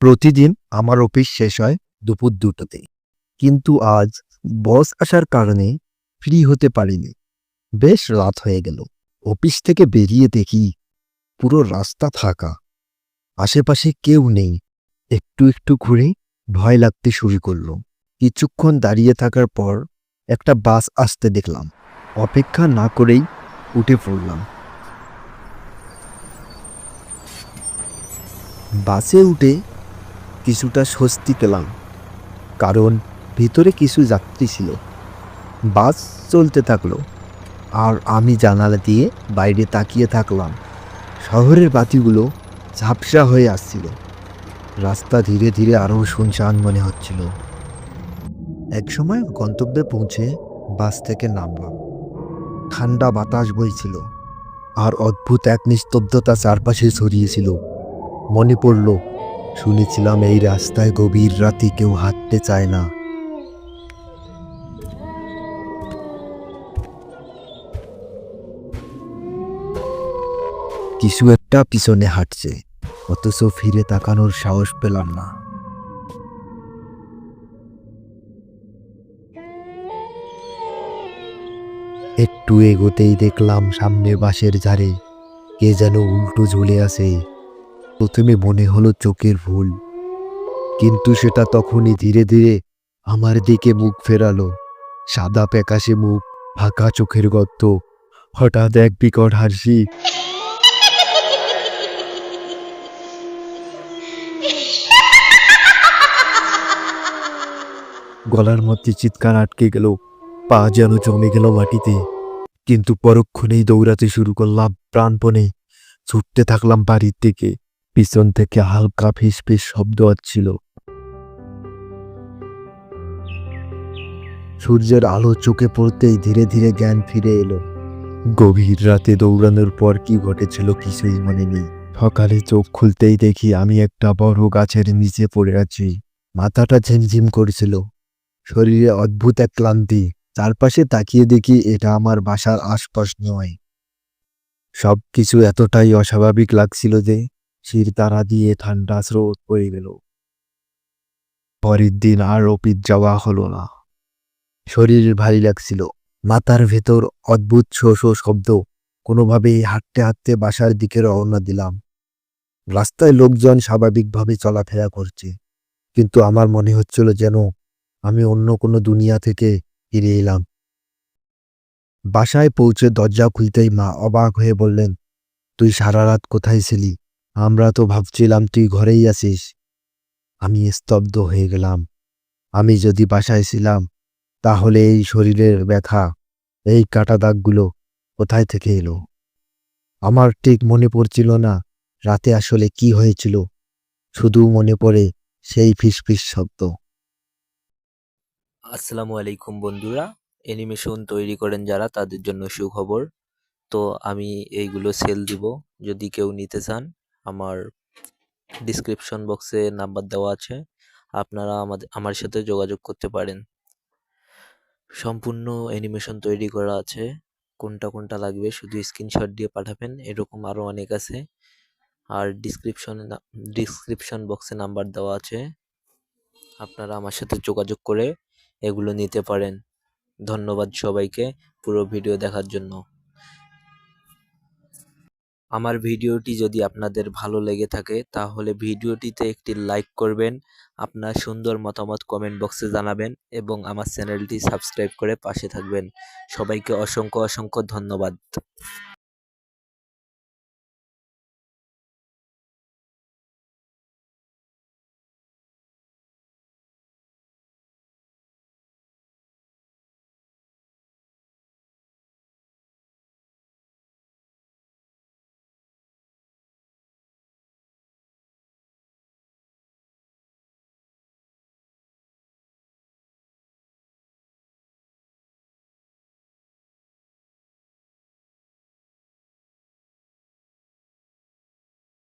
প্রতিদিন আমার অফিস শেষ হয় দুপুর দুটোতে কিন্তু আজ বস আসার কারণে ফ্রি হতে পারিনি। বেশ রাত হয়ে গেল। অফিস থেকে বেরিয়ে দেখি পুরো রাস্তা ফাঁকা আশেপাশে কেউ নেই। একটু একটু ঘুরে ভয় লাগতে শুরু করল। কিছুক্ষণ দাঁড়িয়ে থাকার পর একটা বাস আসতে দেখলাম। অপেক্ষা না করেই উঠে পড়লাম। বাসে উঠে কিছুটা স্বস্তি পেলাম, কারণ ভিতরে কিছু যাত্রী ছিল। বাস চলতে থাকল, আর আমি জানালা দিয়ে বাইরে তাকিয়ে থাকলাম। শহরের বাতিগুলো ঝাপসা হয়ে আসছিল। রাস্তা ধীরে ধীরে আরও শুনশান মনে হচ্ছিল। একসময় গন্তব্যে পৌঁছে বাস থেকে নামলাম। ঠান্ডা বাতাস বইছিল, আর অদ্ভুত এক নিস্তব্ধতা চারপাশে ছড়িয়েছিল। মনে পড়ল শুনেছিলাম এই রাস্তায় গভীর রাতে কেউ হাঁটতে চায় না। কিছু একটা পিছনে হাঁটছে, অথচ ফিরে তাকানোর সাহস পেলাম না। একটু এগোতেই দেখলাম সামনে বাঁশের ধারে কে যেন উল্টো ঝুলে আছে। প্রথমে মনে হলো চোখের ভুল, কিন্তু সেটা তখনই ধীরে ধীরে আমার দিকে মুখ ফেরালো। সাদা প্যাকাশে মুখ, ফাঁকা চোখের গর্ত, হঠাৎ এক বিকট হাসি। গলার মধ্যে চিৎকার আটকে গেল, পা যেন জমে গেল মাটিতে। কিন্তু পরক্ষণেই দৌড়াতে শুরু করলাম, প্রাণপণে ছুটতে থাকলাম বাড়ির দিকে। পিছন থেকে হালকা ফিস ফিস শব্দ হচ্ছিল সূর্যের আলো চোখে পড়তেই ধীরে ধীরে জ্ঞান ফিরে এলো। গভীর রাতে দৌড়ানোর পর কি ঘটেছিল কিছুই মনে নেই। সকালে চোখ খুলতেই দেখি আমি একটা বড় গাছের নিচে পড়ে আছি। মাথাটা ঝিমঝিম করছিল। শরীরে অদ্ভুত এক ক্লান্তি। চারপাশে তাকিয়ে দেখি এটা আমার বাসার আশপাশ নয়। সব কিছু এতটাই অস্বাভাবিক লাগছিল যে শির তারা দিয়ে ঠান্ডা স্রোত পড়ে গেল। পরের দিন আর অপিত যাওয়া হলো না। শরীর ভারী লাগছিল। মাথার ভেতর অদ্ভুত শো শো শব্দ। কোনোভাবেই হাঁটতে হাঁটতে বাসার দিকে রওনা দিলাম। রাস্তায় লোকজন স্বাভাবিকভাবে চলাফেরা করছে। কিন্তু আমার মনে হচ্ছিল যেন আমি অন্য কোনো দুনিয়া থেকে ফিরে এলাম। বাসায় পৌঁছে দরজা খুলতেই মা অবাক হয়ে বললেন, তুই সারা রাত কোথায় ছিলি? আমরা তো ভাবছিলাম তুই ঘরেই আছিস। আমি স্তব্ধ হয়ে গেলাম। আমি যদি বাসায় ছিলাম, তাহলে এই শরীরের ব্যথা, এই কাটা দাগগুলো কোথায় থেকে এলো? আমার ঠিক মনে পড়ছিল না রাতে আসলে কি হয়েছিল। শুধু মনে পড়ে সেই ফিসফিস শব্দ। আসসালামু আলাইকুম বন্ধুরা। অ্যানিমেশন তৈরি করেন যারা, তাদের জন্য সুখবর। তো আমি এইগুলো সেল দিব। যদি কেউ নিতে চান আমার ডিসক্রিপশন বক্সে নাম্বার দেওয়া আছে। আপনারা আমাদের, আমার সাথে যোগাযোগ করতে পারেন। সম্পূর্ণ অ্যানিমেশন তৈরি করা আছে। কোনটা কোনটা লাগবে শুধু স্ক্রিনশট দিয়ে পাঠাবেন, এরকম আরও অনেক আছে। আর ডিসক্রিপশনে ডিসক্রিপশন বক্সে নাম্বার দেওয়া আছে। আপনারা আমার সাথে যোগাযোগ করে এগুলো নিতে পারেন। ধন্যবাদ সবাইকে পুরো ভিডিও দেখার জন্য। আমার ভিডিওটি যদি আপনাদের ভালো লেগে থাকে, তাহলে ভিডিওটিতে একটি লাইক করবেন, আপনার সুন্দর মতামত কমেন্ট বক্সে জানাবেন এবং আমার চ্যানেলটি সাবস্ক্রাইব করে পাশে থাকবেন। সবাইকে অসংখ্য অসংখ্য ধন্যবাদ।